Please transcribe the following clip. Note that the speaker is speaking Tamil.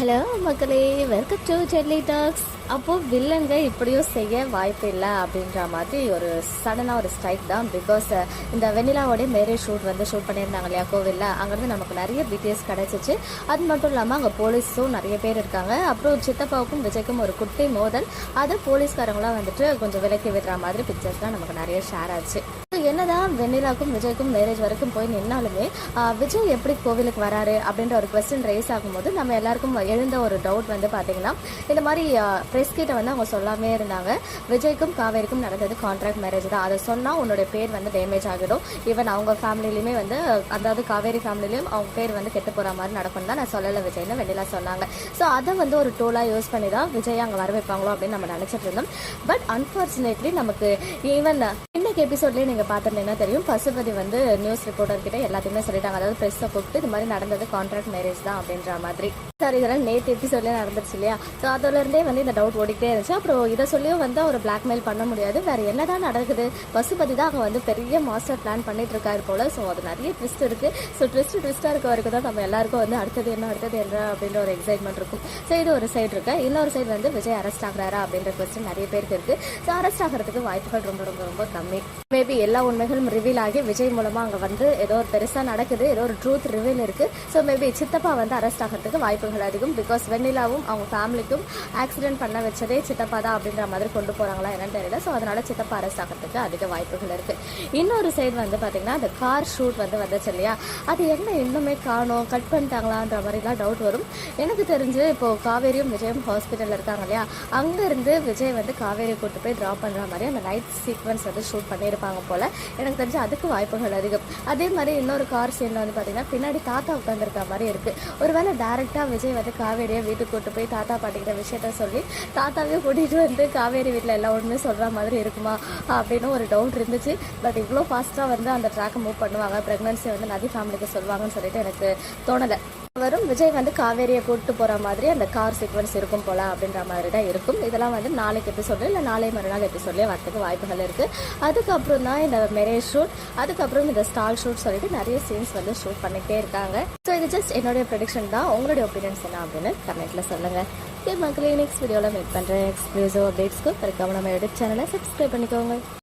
ஹலோ மக்களே வெல்கம் டு ஜெட்லி டாக்ஸ் அப்போ வில்லங்க இப்படியும் செய்ய வாய்ப்பு இல்லை அப்படின்ற மாதிரி ஒரு சடனாக ஒரு ஸ்ட்ரைக் தான். பிகாஸ் இந்த வெண்ணிலாவோடைய மேரேஜ் ஷூட் வந்து ஷூட் பண்ணியிருந்தாங்க இல்லையா கோவிலில்? அங்கேருந்து நமக்கு நிறைய டீட்டெயில்ஸ் கிடச்சிச்சு. அது மட்டும் இல்லாமல் அங்கே போலீஸும் நிறைய பேர் இருக்காங்க. அப்புறம் சித்தப்பாவுக்கும் விஜய்க்கும் ஒரு குட்டி மோதல். அதை போலீஸ்காரங்களாம் வந்துட்டு கொஞ்சம் விலக்கி விடுற மாதிரி பிக்சர்ஸ்லாம் நமக்கு நிறைய ஷேர் ஆச்சு. என்னதான் வெண்ணிலாக்கும் விஜய்க்கும் மேரேஜ் வரைக்கும் போய் நின்னாலுமே விஜய் எப்படி கோவிலுக்கு வராரு அப்படின்ற ஒரு கொஸ்டின் ரைஸ் ஆகும்போது நம்ம எல்லாருக்கும் எழுந்த ஒரு டவுட் வந்து பார்த்தீங்கன்னா இந்த மாதிரி ப்ரெஸ் கிட்ட வந்து அவங்க சொல்லாமே இருந்தாங்க. விஜய்க்கும் காவேரிக்கும் நடந்தது கான்ட்ராக்ட் மேரேஜ் தான். அதை சொன்னால் உன்னோட பேர் வந்து டேமேஜ் ஆகிடும். ஈவன் அவங்க ஃபேமிலிலையுமே வந்து அதாவது காவேரி ஃபேமிலிலையும் அவங்க பேர் வந்து கெட்டு போகிற மாதிரி நடக்கும் தான் நான் சொல்லலை விஜய்னு வெண்ணிலா சொன்னாங்க. ஸோ அதை வந்து ஒரு டூலாக யூஸ் பண்ணி தான் விஜய் அங்கே வர வைப்பாங்களோ அப்படின்னு நம்ம நினச்சிட்டு இருந்தோம். பட் அன்ஃபார்ச்சுனேட்லி நமக்கு ஈவன் இன்னைக்கு எபிசோட்லேயே நீங்கள் பார்த்துருந்தீங்கன்னா தெரியும்? பசுபதி வந்து நியூஸ் ரிப்போர்ட்டர் கிட்ட எல்லாத்தையுமே சொல்லிட்டாங்க. அதாவது ப்ரெஸ்ஸை கூப்பிட்டு இது மாதிரி நடந்தது கான்ட்ராக்ட் மேரேஜ் தான் அப்படின்ற மாதிரி. சார் இதெல்லாம் நேற்று எபிசோட்லேயே நடந்துருச்சு இல்லையா? ஸோ அதோலேருந்தே வந்து இந்த டவுட் ஓடிக்கிட்டே இருந்துச்சு. அப்புறம் இதை சொல்லியும் வந்து அவர் பிளாக்மெயில் பண்ண முடியாது. வேற என்னதான் நடக்குது? பசுபதி தான் அவங்க வந்து பெரிய மாஸ்டர் பிளான் பண்ணிட்டு இருக்காரு போல். ஸோ அது நிறைய ட்விஸ்ட் இருக்குது ஸோ ட்விஸ்ட் ட்விஸ்ட்டாக இருக்க வரைக்கும் தான் நம்ம எல்லாருக்கும் வந்து அடுத்தது என்ன அடுத்தது என்ன அப்படின்ற ஒரு எக்ஸைட்மெண்ட் இருக்கும். ஸோ இது ஒரு சைடு இருக்கு. இன்னொரு சைடு வந்து விஜய் அரெஸ்ட் ஆகிறாரா அப்படின்ற கொஸ்டின் நிறைய பேருக்கு இருக்குது ஸோ அரெஸ்ட் ஆகிறதுக்கு வாய்ப்புகள் ரொம்ப ரொம்ப ரொம்ப கம்மி. மேபி எல்லா உண்மைகளும் ரிவீல் ஆகி விஜய் மூலமா அங்கே வந்து ஏதோ ஒரு பெருசாக நடக்குது ஏதோ ஒரு ட்ரூத் ரிவீல் இருக்கு. ஸோ மேபி சித்தப்பா வந்து அரெஸ்ட் ஆகிறதுக்கு வாய்ப்புகள் அதிகம். பிகாஸ் வெண்ணிலாவும் அவங்க ஃபேமிலிக்கும் ஆக்சிடென்ட் பண்ண வச்சதே சித்தப்பா தான் அப்படின்ற மாதிரி கொண்டு போறாங்களா என்னன்னு தெரியல. ஸோ அதனால சித்தப்பா அரெஸ்ட் ஆகிறதுக்கு அதிக வாய்ப்புகள் இருக்கு. இன்னொரு சைடு வந்து பாத்தீங்கன்னா அந்த கார் ஷூட் வந்து வந்துச்சு இல்லையா? அது என்ன இன்னுமே காணோம் கட் பண்ணிட்டாங்களான்ற மாதிரிலாம் டவுட் வரும். எனக்கு தெரிஞ்சு இப்போ காவேரியும் விஜயும் ஹாஸ்பிட்டலில் இருக்காங்க இல்லையா? அங்க இருந்து விஜய் வந்து காவேரி கூட்டு போய் ட்ராப் பண்ற மாதிரி அந்த நைட் சீக்வன்ஸ் வந்து ஷூட் பண்ணியிருப்பாங்க போல். எனக்கு தெரிஞ்சு அதுக்கு வாய்ப்புகள் அதிகம். அதே மாதிரி இன்னொரு கார் சீனில் வந்து பார்த்திங்கன்னா பின்னாடி தாத்தா உட்காந்துருக்க மாதிரி இருக்குது ஒருவேளை டேரெக்டாக விஜய் வந்து காவேரியை வீட்டுக்கு கூட்டு போய் தாத்தா பாட்டிக்கிட்ட விஷயத்த சொல்லி தாத்தாவே கூட்டிகிட்டு வந்து காவேரி வீட்டில் எல்லா ஒன்றுமே சொல்கிற மாதிரி இருக்குமா அப்படின்னு ஒரு டவுட் இருந்துச்சு. பட் இவ்வளோ ஃபாஸ்ட்டாக வந்து அந்த ட்ராக்கை மூவ் பண்ணுவாங்க. ப்ரெக்னன்சி வந்து நதி ஃபேமிலிக்கு சொல்லுவாங்கன்னு சொல்லிட்டு எனக்கு தோணலை. வரும். விஜய் வந்து காவேரியை கூட்டு போற மாதிரி அந்த கார் சீக்வன்ஸ் இருக்கும் போல அப்படின்ற மாதிரி தான் இருக்கும். இதெல்லாம் வந்து நாளைக்கு எபிசோடு இல்லை நாளை மறுநாள் எபிசோட்லேயே வரதுக்கு வாய்ப்புகள் இருக்கு. அதுக்கப்புறம் தான் இந்த மெரேஜ் ஷூட் அதுக்கப்புறம் இந்த ஸ்டால் ஷூட் சொல்லிட்டு நிறைய சீன்ஸ் வந்து ஷூட் பண்ணிட்டே இருக்காங்க. ஸோ இது ஜஸ்ட் என்னுடைய ப்ரெடிக்ஷன் தான். உங்களுடைய ஒப்பீனியன்ஸ் என்ன அப்படின்னு கமெண்ட்ல சொல்லுங்க. ஓகே மக்களே நெக்ஸ்ட் வீடியோவில் மீட் பண்ணுறேன் எக்ஸ்க்ளூசிவ் அப்டேட்ஸ்க்கு மறக்காம நம்ம யூடியூப் சேனலை சப்ஸ்கிரைப் பண்ணிக்கோங்க.